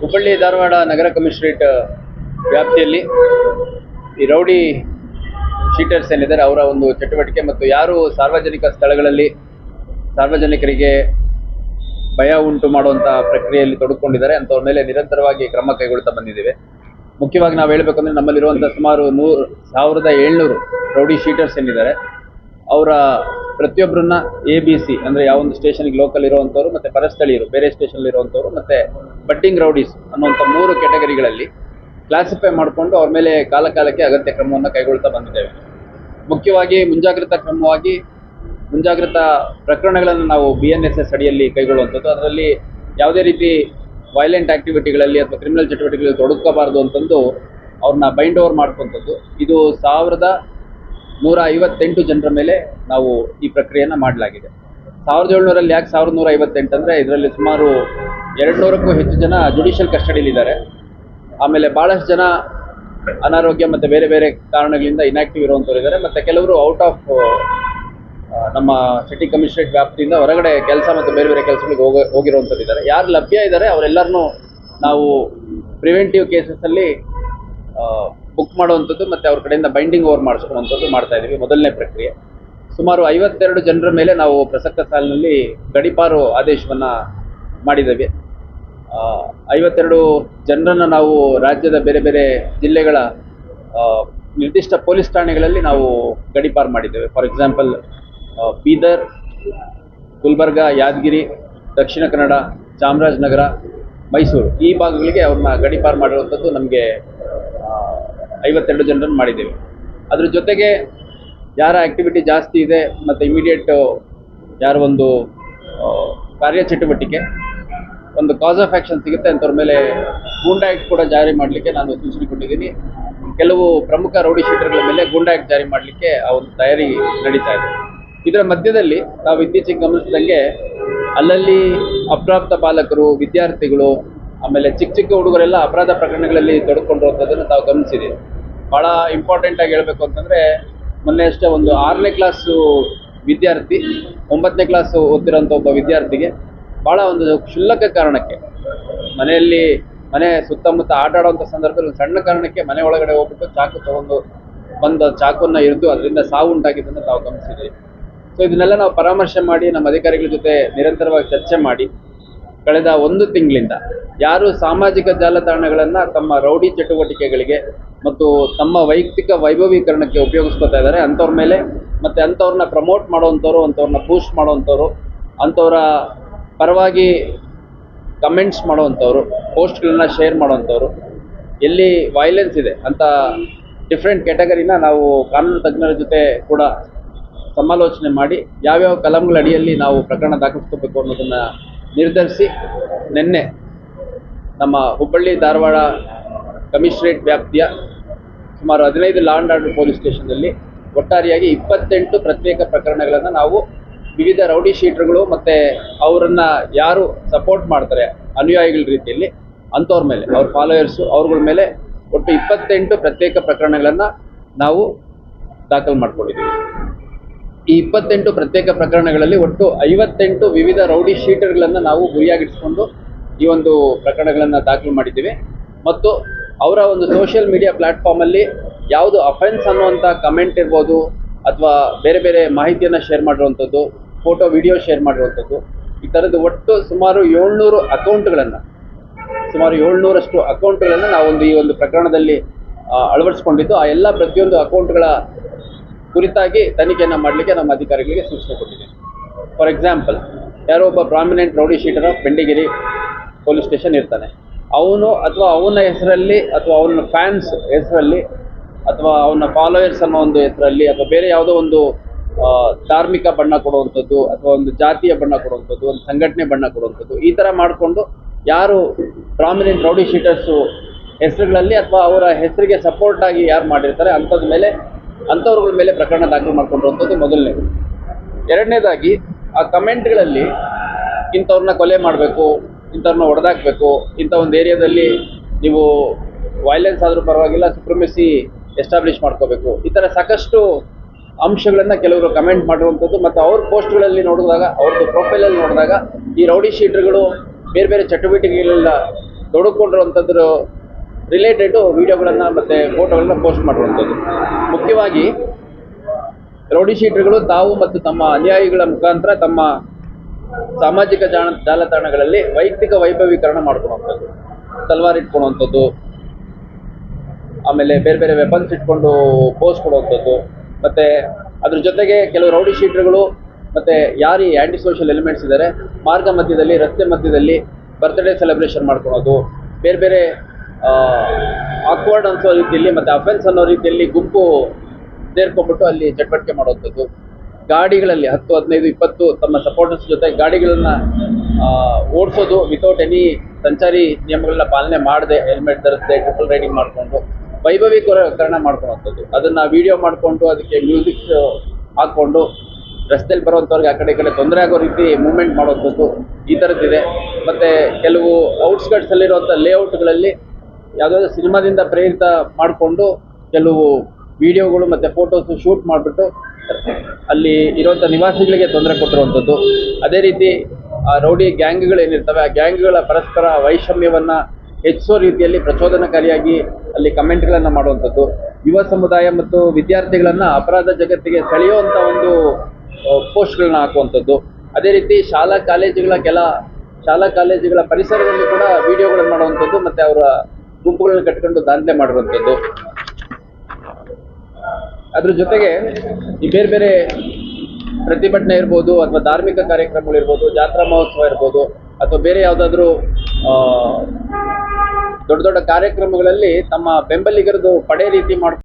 ಹುಬ್ಬಳ್ಳಿ ಧಾರವಾಡ ನಗರ commissionerate ವ್ಯಾಪ್ತಿಯಲ್ಲಿ ಈ rowdy sheeters ಏನಿದ್ದಾರೆ, ಅವರ ಒಂದು ಚಟುವಟಿಕೆ ಮತ್ತು ಯಾರು ಸಾರ್ವಜನಿಕ ಸ್ಥಳಗಳಲ್ಲಿ ಸಾರ್ವಜನಿಕರಿಗೆ ಭಯ ಉಂಟು ಮಾಡುವಂಥ ಪ್ರಕ್ರಿಯೆಯಲ್ಲಿ ತೊಡಕೊಂಡಿದ್ದಾರೆ, ಅಂಥವ್ರ ಮೇಲೆ ನಿರಂತರವಾಗಿ ಕ್ರಮ ಕೈಗೊಳ್ತಾ ಬಂದಿದ್ದೇವೆ. ಮುಖ್ಯವಾಗಿ ನಾವು ಹೇಳಬೇಕಂದ್ರೆ ನಮ್ಮಲ್ಲಿರುವಂಥ ಸುಮಾರು ನೂರು, ಸಾವಿರದ ಏಳ್ನೂರು ರೌಡಿ ಶೀಟರ್ಸ್ ಏನಿದ್ದಾರೆ, ಅವರ ಪ್ರತಿಯೊಬ್ಬರನ್ನ ಎ ಬಿ ಸಿ ಅಂದರೆ ಯಾವೊಂದು ಸ್ಟೇಷನ್ಗೆ ಲೋಕಲ್ ಇರುವಂಥವ್ರು ಮತ್ತು ಪರಸ್ಥಳೀಯರು, ಬೇರೆ ಸ್ಟೇಷನ್ ಇರುವಂಥವ್ರು ಮತ್ತು ಬಟ್ಟಿಂಗ್ ರೌಡೀಸ್ ಅನ್ನುವಂಥ ಮೂರು ಕೆಟಗರಿಗಳಲ್ಲಿ ಕ್ಲಾಸಿಫೈ ಮಾಡಿಕೊಂಡು ಅವ್ರ ಮೇಲೆ ಕಾಲ ಕಾಲಕ್ಕೆ ಅಗತ್ಯ ಕ್ರಮವನ್ನು ಕೈಗೊಳ್ತಾ ಬಂದಿದ್ದೇವೆ. ಮುಖ್ಯವಾಗಿ ಮುಂಜಾಗ್ರತಾ ಕ್ರಮವಾಗಿ ಮುಂಜಾಗ್ರತಾ ಪ್ರಕರಣಗಳನ್ನು ನಾವು ಬಿ ಎನ್ ಎಸ್ ಎಸ್ ಅಡಿಯಲ್ಲಿ ಕೈಗೊಳ್ಳುವಂಥದ್ದು. ಅದರಲ್ಲಿ ಯಾವುದೇ ರೀತಿ ವೈಲೆಂಟ್ ಆಕ್ಟಿವಿಟಿಗಳಲ್ಲಿ ಅಥವಾ ಕ್ರಿಮಿನಲ್ ಚಟುವಟಿಕೆಗಳಲ್ಲಿ ತೊಡಗಬಾರದು ಅಂತಂದು ಅವ್ರನ್ನ ಬೈಂಡ್ ಓವರ್ ಮಾಡ್ಕೊಂಥದ್ದು ಇದು ಸಾವಿರದ ನೂರ ಐವತ್ತೆಂಟು ಜನರ ಮೇಲೆ ನಾವು ಈ ಪ್ರಕ್ರಿಯೆಯನ್ನು ಮಾಡಲಾಗಿದೆ. ಸಾವಿರದ ಏಳ್ನೂರಲ್ಲಿ ಯಾಕೆ ಸಾವಿರದ ನೂರ ಐವತ್ತೆಂಟು ಅಂದರೆ ಇದರಲ್ಲಿ ಸುಮಾರು ಎರಡು ನೂರಕ್ಕೂ ಹೆಚ್ಚು ಜನ ಜುಡಿಷಿಯಲ್ ಕಸ್ಟಡಿಲಿದ್ದಾರೆ ಆಮೇಲೆ ಭಾಳಷ್ಟು ಜನ ಅನಾರೋಗ್ಯ ಮತ್ತು ಬೇರೆ ಬೇರೆ ಕಾರಣಗಳಿಂದ ಇನ್ಆಕ್ಟಿವ್ ಇರುವಂಥವ್ರು ಇದ್ದಾರೆ. ಮತ್ತು ಕೆಲವರು ಔಟ್ ಆಫ್ ನಮ್ಮ ಸಿಟಿ ಕಮಿಷನರೇಟ್ ವ್ಯಾಪ್ತಿಯಿಂದ ಹೊರಗಡೆ ಕೆಲಸ ಮತ್ತು ಬೇರೆ ಬೇರೆ ಕೆಲಸಗಳಿಗೆ ಹೋಗ ಹೋಗಿರುವಂಥದ್ದು ಇದ್ದಾರೆ. ಯಾರು ಲಭ್ಯ ಇದ್ದಾರೆ ಅವರೆಲ್ಲರನ್ನೂ ನಾವು ಪ್ರಿವೆಂಟಿವ್ ಕೇಸಸಲ್ಲಿ ಬುಕ್ ಮಾಡುವಂಥದ್ದು ಮತ್ತು ಅವ್ರ ಕಡೆಯಿಂದ ಬೈಂಡಿಂಗ್ ಓವರ್ ಮಾಡಿಸ್ಕೊಳ್ಳುವಂಥದ್ದು ಮಾಡ್ತಾ ಇದ್ದೀವಿ ಮೊದಲನೇ ಪ್ರಕ್ರಿಯೆ. ಸುಮಾರು ಐವತ್ತೆರಡು ಜನರ ಮೇಲೆ ನಾವು ಪ್ರಸಕ್ತ ಸಾಲಿನಲ್ಲಿ ಗಡಿಪಾರು ಆದೇಶವನ್ನು ಮಾಡಿದ್ದೇವೆ. ಐವತ್ತೆರಡು ಜನರನ್ನು ನಾವು ರಾಜ್ಯದ ಬೇರೆ ಬೇರೆ ಜಿಲ್ಲೆಗಳ ನಿರ್ದಿಷ್ಟ ಪೊಲೀಸ್ ಠಾಣೆಗಳಲ್ಲಿ ನಾವು ಗಡಿಪಾರು ಮಾಡಿದ್ದೇವೆ. ಫಾರ್ ಎಕ್ಸಾಂಪಲ್ ಬೀದರ್, ಗುಲ್ಬರ್ಗ, ಯಾದಗಿರಿ, ದಕ್ಷಿಣ ಕನ್ನಡ, ಚಾಮರಾಜನಗರ, ಮೈಸೂರು ಈ ಭಾಗಗಳಿಗೆ ಅವ್ರನ್ನ ಗಡಿಪಾರು ಮಾಡಿರುವಂಥದ್ದು ನಮಗೆ ಐವತ್ತೆರಡು ಜನರನ್ನು ಮಾಡಿದ್ದೇವೆ. ಅದ್ರ ಜೊತೆಗೆ ಯಾರ ಆ್ಯಕ್ಟಿವಿಟಿ ಜಾಸ್ತಿ ಇದೆ ಮತ್ತು ಇಮಿಡಿಯೇಟ್ ಯಾರ ಒಂದು ಕಾರ್ಯಚಟುವಟಿಕೆ, ಒಂದು ಕಾಸ್ ಆಫ್ ಆ್ಯಕ್ಷನ್ ಸಿಗುತ್ತೆ ಅಂತವ್ರ ಮೇಲೆ ಗೂಂಡಾ ಆ್ಯಕ್ಟ್ ಕೂಡ ಜಾರಿ ಮಾಡಲಿಕ್ಕೆ ನಾನು ಸೂಚನೆ ಕೊಟ್ಟಿದ್ದೀನಿ. ಕೆಲವು ಪ್ರಮುಖ ರೌಡಿ ಶೀಟರ್ಗಳ ಮೇಲೆ ಗೂಂಡಾ ಆ್ಯಕ್ಟ್ ಜಾರಿ ಮಾಡಲಿಕ್ಕೆ ಆ ಒಂದು ತಯಾರಿ ನಡೀತಾ ಇದೆ. ಇದರ ಮಧ್ಯದಲ್ಲಿ ನಾವು ಇತ್ತೀಚೆಗೆ ಗಮನಿಸಿದಂಗೆ ಅಲ್ಲಲ್ಲಿ ಅಪ್ರಾಪ್ತ ಬಾಲಕರು, ವಿದ್ಯಾರ್ಥಿಗಳು, ಆಮೇಲೆ ಚಿಕ್ಕ ಚಿಕ್ಕ ಹುಡುಗರೆಲ್ಲ ಅಪರಾಧ ಪ್ರಕರಣಗಳಲ್ಲಿ ತೊಡ್ಕೊಂಡಿರುವಂಥದ್ದನ್ನು ತಾವು ಗಮನಿಸಿದ್ದೀವಿ. ಭಾಳ ಇಂಪಾರ್ಟೆಂಟ್ ಆಗಿ ಹೇಳಬೇಕು ಅಂತಂದರೆ, ಮೊನ್ನೆ ಅಷ್ಟೇ ಒಂದು ಆರನೇ ಕ್ಲಾಸು ವಿದ್ಯಾರ್ಥಿ, ಒಂಬತ್ತನೇ ಕ್ಲಾಸ್ ಓದ್ತಿರೋಂಥ ಒಬ್ಬ ವಿದ್ಯಾರ್ಥಿಗೆ ಭಾಳ ಒಂದು ಕ್ಷುಲ್ಲಕ ಕಾರಣಕ್ಕೆ, ಮನೆಯಲ್ಲಿ ಮನೆ ಸುತ್ತಮುತ್ತ ಆಟ ಆಡುವಂಥ ಸಂದರ್ಭದಲ್ಲಿ ಒಂದು ಸಣ್ಣ ಕಾರಣಕ್ಕೆ ಮನೆ ಒಳಗಡೆ ಹೋಗ್ಬಿಟ್ಟು ಚಾಕು ತಗೊಂಡು ಬಂದ ಚಾಕುವನ್ನು ಇರಿದು ಅದರಿಂದ ಸಾವು ಉಂಟಾಗಿದ್ದನ್ನು ತಾವು ಗಮನಿಸಿದ್ದೀವಿ. ಸೊ ಇದನ್ನೆಲ್ಲ ನಾವು ಪರಾಮರ್ಶೆ ಮಾಡಿ ನಮ್ಮ ಅಧಿಕಾರಿಗಳ ಜೊತೆ ನಿರಂತರವಾಗಿ ಚರ್ಚೆ ಮಾಡಿ ಕಳೆದ ಒಂದು ತಿಂಗಳಿಂದ ಯಾರು ಸಾಮಾಜಿಕ ಜಾಲತಾಣಗಳನ್ನು ತಮ್ಮ ರೌಡಿ ಚಟುವಟಿಕೆಗಳಿಗೆ ಮತ್ತು ತಮ್ಮ ವೈಯಕ್ತಿಕ ವೈಭವೀಕರಣಕ್ಕೆ ಉಪಯೋಗಿಸ್ಕೊತಾ ಇದ್ದಾರೆ, ಅಂಥವ್ರ ಮೇಲೆ ಮತ್ತು ಅಂಥವ್ರನ್ನ ಪ್ರಮೋಟ್ ಮಾಡೋವಂಥವ್ರು, ಅಂಥವ್ರನ್ನ ಬೂಸ್ಟ್ ಮಾಡೋವಂಥವ್ರು, ಅಂಥವ್ರ ಪರವಾಗಿ ಕಮೆಂಟ್ಸ್ ಮಾಡೋವಂಥವ್ರು ಪೋಸ್ಟ್ಗಳನ್ನ ಶೇರ್ ಮಾಡೋವಂಥವ್ರು, ಎಲ್ಲಿ ವೈಲೆನ್ಸ್ ಇದೆ ಅಂತ ಡಿಫ್ರೆಂಟ್ ಕ್ಯಾಟಗರಿನ ನಾವು ಕಾನೂನು ತಜ್ಞರ ಜೊತೆ ಕೂಡ ಸಮಾಲೋಚನೆ ಮಾಡಿ ಯಾವ್ಯಾವ ಕಲಂಗಳ ಅಡಿಯಲ್ಲಿ ನಾವು ಪ್ರಕರಣ ದಾಖಲಿಸ್ಕೋಬೇಕು ಅನ್ನೋದನ್ನು ನಿರ್ಧರಿಸಿ ನಿನ್ನೆ ನಮ್ಮ ಹುಬ್ಬಳ್ಳಿ ಧಾರವಾಡ ಕಮಿಷನರೇಟ್ ವ್ಯಾಪ್ತಿಯ ಸುಮಾರು ಹದಿನೈದು ಲಾ ಆ್ಯಂಡ್ ಆರ್ಡರ್ ಪೊಲೀಸ್ ಸ್ಟೇಷನ್ನಲ್ಲಿ ಒಟ್ಟಾರೆಯಾಗಿ ಇಪ್ಪತ್ತೆಂಟು ಪ್ರತ್ಯೇಕ ಪ್ರಕರಣಗಳನ್ನು ನಾವು ವಿವಿಧ ರೌಡಿ ಶೀಟರ್ಗಳು ಮತ್ತು ಅವರನ್ನು ಯಾರು ಸಪೋರ್ಟ್ ಮಾಡ್ತಾರೆ ಅನುಯಾಯಿಗಳ ರೀತಿಯಲ್ಲಿ ಅಂಥವ್ರ ಮೇಲೆ, ಅವ್ರ ಫಾಲೋಯರ್ಸು ಅವ್ರಗಳ ಮೇಲೆ ಒಟ್ಟು ಇಪ್ಪತ್ತೆಂಟು ಪ್ರತ್ಯೇಕ ಪ್ರಕರಣಗಳನ್ನು ನಾವು ದಾಖಲು ಮಾಡ್ಕೊಂಡಿದ್ದೀವಿ. ಈ ಇಪ್ಪತ್ತೆಂಟು ಪ್ರತ್ಯೇಕ ಪ್ರಕರಣಗಳಲ್ಲಿ ಒಟ್ಟು ಐವತ್ತೆಂಟು ವಿವಿಧ ರೌಡಿ ಶೀಟರ್ಗಳನ್ನು ನಾವು ಗುರಿಯಾಗಿಟ್ಕೊಂಡು ಈ ಒಂದು ಪ್ರಕರಣಗಳನ್ನು ದಾಖಲು ಮಾಡಿದ್ದೀವಿ. ಮತ್ತು ಅವರ ಒಂದು ಸೋಷಿಯಲ್ ಮೀಡಿಯಾ ಪ್ಲ್ಯಾಟ್ಫಾರ್ಮಲ್ಲಿ ಯಾವುದು ಅಫೆನ್ಸ್ ಅನ್ನುವಂಥ ಕಮೆಂಟ್ ಇರ್ಬೋದು ಅಥವಾ ಬೇರೆ ಬೇರೆ ಮಾಹಿತಿಯನ್ನು ಶೇರ್ ಮಾಡಿರುವಂಥದ್ದು, ಫೋಟೋ, ವಿಡಿಯೋ ಶೇರ್ ಮಾಡಿರುವಂಥದ್ದು, ಈ ಥರದ್ದು ಒಟ್ಟು ಸುಮಾರು ಏಳ್ನೂರು ಅಕೌಂಟ್ಗಳನ್ನು, ಸುಮಾರು ಏಳ್ನೂರಷ್ಟು ಅಕೌಂಟ್ಗಳನ್ನು ನಾವೊಂದು ಈ ಒಂದು ಪ್ರಕರಣದಲ್ಲಿ ಅಳವಡಿಸ್ಕೊಂಡಿದ್ದು. ಆ ಎಲ್ಲ ಪ್ರತಿಯೊಂದು ಅಕೌಂಟ್ಗಳ ಕುರಿತಾಗಿ ತನಿಖೆಯನ್ನು ಮಾಡಲಿಕ್ಕೆ ನಮ್ಮ ಅಧಿಕಾರಿಗಳಿಗೆ ಸೂಚನೆ ಕೊಟ್ಟಿದೆ. ಫಾರ್ ಎಕ್ಸಾಂಪಲ್ ಯಾರೋ ಒಬ್ಬ prominent rowdy sheeter Bendigeri police station ಇರ್ತಾನೆ. ಅವನು ಅಥವಾ ಅವನ ಹೆಸರಲ್ಲಿ ಅಥವಾ ಅವನ ಫ್ಯಾನ್ಸ್ ಹೆಸರಲ್ಲಿ ಅಥವಾ ಅವನ ಫಾಲೋಯರ್ಸ್ ಅನ್ನೋ ಒಂದು ಹೆಸರಲ್ಲಿ ಅಥವಾ ಬೇರೆ ಯಾವುದೋ ಒಂದು ಧಾರ್ಮಿಕ ಬಣ್ಣ ಕೊಡುವಂಥದ್ದು ಅಥವಾ ಒಂದು ಜಾತಿಯ ಬಣ್ಣ ಕೊಡುವಂಥದ್ದು, ಒಂದು ಸಂಘಟನೆ ಬಣ್ಣ ಕೊಡುವಂಥದ್ದು ಈ ಥರ ಮಾಡಿಕೊಂಡು ಯಾರು ಪ್ರಾಮಿನೆಂಟ್ ರೌಡಿ ಶೀಟರ್ಸು ಹೆಸರುಗಳಲ್ಲಿ ಅಥವಾ ಅವರ ಹೆಸರಿಗೆ ಸಪೋರ್ಟ್ ಆಗಿ ಯಾರು ಮಾಡಿರ್ತಾರೆ ಅಂಥದ್ರ ಮೇಲೆ ಅಂಥವ್ರಗಳ ಮೇಲೆ ಪ್ರಕರಣ ದಾಖಲು ಮಾಡ್ಕೊಂಡಿರುವಂಥದ್ದು ಮೊದಲನೇದು ಎರಡನೇದಾಗಿ, ಆ ಕಮೆಂಟ್ಗಳಲ್ಲಿ ಇಂಥವ್ರನ್ನ ಕೊಲೆ ಮಾಡಬೇಕು, ಇಂಥವ್ರನ್ನ ಹೊಡೆದಾಕಬೇಕು, ಇಂಥ ಒಂದು ಏರಿಯಾದಲ್ಲಿ ನೀವು ವೈಲೆನ್ಸ್ ಆದರೂ ಪರವಾಗಿಲ್ಲ ಸುಪ್ರಮೆಸಿ ಎಸ್ಟಾಬ್ಲಿಷ್ ಮಾಡ್ಕೋಬೇಕು. ಈ ಥರ ಸಾಕಷ್ಟು ಅಂಶಗಳನ್ನು ಕೆಲವರು ಕಮೆಂಟ್ ಮಾಡಿರುವಂಥದ್ದು ಮತ್ತು ಅವ್ರ ಪೋಸ್ಟ್ಗಳಲ್ಲಿ ನೋಡಿದಾಗ, ಅವ್ರದ್ದು ಪ್ರೊಫೈಲಲ್ಲಿ ನೋಡಿದಾಗ ಈ ರೌಡಿ ಶೀಟರ್ಗಳು ಬೇರೆ ಬೇರೆ ಚಟುವಟಿಕೆಗಳೆಲ್ಲ ತೊಡಕೊಂಡಿರುವಂಥದ್ರ ರಿಲೇಟೆಡ್ ವಿಡಿಯೋಗಳನ್ನು ಮತ್ತು ಫೋಟೋಗಳನ್ನ ಪೋಸ್ಟ್ ಮಾಡುವಂಥದ್ದು. ಮುಖ್ಯವಾಗಿ ರೌಡಿ ಶೀಟರ್ಗಳು ತಾವು ಮತ್ತು ತಮ್ಮ ಅನುಯಾಯಿಗಳ ಮುಖಾಂತರ ತಮ್ಮ ಸಾಮಾಜಿಕ ಜಾಣ, ಜಾಲತಾಣಗಳಲ್ಲಿ ವೈಯಕ್ತಿಕ ವೈಭವೀಕರಣ ಮಾಡ್ಕೊಳ್ಳುವಂಥದ್ದು ತಲ್ವಾರ್ ಇಟ್ಕೊಳುವಂಥದ್ದು. ಆಮೇಲೆ ಬೇರೆ ಬೇರೆ ವೆಪನ್ಸ್ ಇಟ್ಕೊಂಡು ಪೋಸ್ಟ್ ಕೊಡುವಂಥದ್ದು. ಮತ್ತು ಅದ್ರ ಜೊತೆಗೆ ಕೆಲವು ರೌಡಿ ಶೀಟರ್ಗಳು ಮತ್ತು ಯಾರು ಆ್ಯಂಟಿ ಸೋಷಿಯಲ್ ಎಲಿಮೆಂಟ್ಸ್ ಇದ್ದಾರೆ ಮಾರ್ಗ ಮಧ್ಯದಲ್ಲಿ, ರಸ್ತೆ ಮಧ್ಯದಲ್ಲಿ ಬರ್ತ್ಡೇ ಸೆಲೆಬ್ರೇಷನ್ ಮಾಡ್ಕೊಳೋದು. ಬೇರೆ ಬೇರೆ ಆಕ್ವರ್ಡ್ ಅನ್ಸೋ ರೀತಿಯಲ್ಲಿ ಮತ್ತು ಅಫೆನ್ಸ್ ಅನ್ನೋ ರೀತಿಯಲ್ಲಿ ಗುಂಪು ಸೇರ್ಕೊಂಡ್ಬಿಟ್ಟು ಅಲ್ಲಿ ಚಟುವಟಿಕೆ ಮಾಡುವಂಥದ್ದು. ಗಾಡಿಗಳಲ್ಲಿ ಹತ್ತು, ಹದಿನೈದು, ಇಪ್ಪತ್ತು ತಮ್ಮ ಸಪೋರ್ಟರ್ಸ್ ಜೊತೆ ಗಾಡಿಗಳನ್ನ ಓಡಿಸೋದು ವಿತೌಟ್ ಎನಿ ಸಂಚಾರಿ ನಿಯಮಗಳನ್ನ ಪಾಲನೆ ಮಾಡದೆ ಹೆಲ್ಮೆಟ್ ಧರಿಸದೆ ಟ್ರಿಪಲ್ ರೈಡಿಂಗ್ ಮಾಡಿಕೊಂಡು ವೈಭವೀಕರಣ ಮಾಡ್ಕೊಳ್ಳೋಂಥದ್ದು ಅದನ್ನ ವಿಡಿಯೋ ಮಾಡಿಕೊಂಡು ಅದಕ್ಕೆ ಮ್ಯೂಸಿಕ್ ಹಾಕ್ಕೊಂಡು ರಸ್ತೆಯಲ್ಲಿ ಬರುವಂಥವ್ರಿಗೆ ಆ ಕಡೆ ಈ ಕಡೆ ತೊಂದರೆ ಆಗೋ ರೀತಿ ಮೂವ್ಮೆಂಟ್ ಮಾಡುವಂಥದ್ದು ಈ ಥರದ್ದಿದೆ ಮತ್ತು ಕೆಲವು ಔಟ್ಸ್ಕಟ್ಸ್ ಅಲ್ಲಿರುವಂಥ ಲೇಔಟ್ಗಳಲ್ಲಿ ಯಾವುದಾದ್ರು ಸಿನಿಮಾದಿಂದ ಪ್ರೇರಿತ ಮಾಡಿಕೊಂಡು ಕೆಲವು ವಿಡಿಯೋಗಳು ಮತ್ತು ಫೋಟೋಸು ಶೂಟ್ ಮಾಡಿಬಿಟ್ಟು ಅಲ್ಲಿ ಇರುವಂಥ ನಿವಾಸಿಗಳಿಗೆ ತೊಂದರೆ ಕೊಟ್ಟಿರುವಂಥದ್ದು. ಅದೇ ರೀತಿ ಆ ರೌಡಿ ಗ್ಯಾಂಗ್ಗಳು ಏನಿರ್ತವೆ, ಆ ಗ್ಯಾಂಗ್ಗಳ ಪರಸ್ಪರ ವೈಷಮ್ಯವನ್ನು ಹೆಚ್ಚಿಸೋ ರೀತಿಯಲ್ಲಿ ಪ್ರಚೋದನಕಾರಿಯಾಗಿ ಅಲ್ಲಿ ಕಮೆಂಟ್ಗಳನ್ನು ಮಾಡುವಂಥದ್ದು. ಯುವ ಸಮುದಾಯ ಮತ್ತು ವಿದ್ಯಾರ್ಥಿಗಳನ್ನು ಅಪರಾಧ ಜಗತ್ತಿಗೆ ಸೆಳೆಯುವಂಥ ಒಂದು ಪೋಸ್ಟ್ಗಳನ್ನ ಹಾಕುವಂಥದ್ದು. ಅದೇ ರೀತಿ ಶಾಲಾ ಕಾಲೇಜುಗಳ ಕೆಲ, ಶಾಲಾ ಕಾಲೇಜುಗಳ ಪರಿಸರದಲ್ಲಿ ಕೂಡ ವಿಡಿಯೋಗಳನ್ನು ಮಾಡುವಂಥದ್ದು ಮತ್ತು ಅವರ ಗುಂಪುಗಳನ್ನ ಕಟ್ಕೊಂಡು ದಾಂಧಲೆ ಮಾಡಿರುವಂಥದ್ದು. ಅದ್ರ ಜೊತೆಗೆ ಈ ಬೇರೆ ಬೇರೆ ಪ್ರತಿಭಟನೆ ಇರ್ಬೋದು ಅಥವಾ ಧಾರ್ಮಿಕ ಕಾರ್ಯಕ್ರಮಗಳು ಇರ್ಬೋದು, ಜಾತ್ರಾ ಮಹೋತ್ಸವ ಇರ್ಬೋದು, ಅಥವಾ ಬೇರೆ ಯಾವುದಾದ್ರೂ ದೊಡ್ಡ ದೊಡ್ಡ ಕಾರ್ಯಕ್ರಮಗಳಲ್ಲಿ ತಮ್ಮ ಬೆಂಬಲಿಗರದು ಪಡೆ ರೀತಿ ಮಾಡ್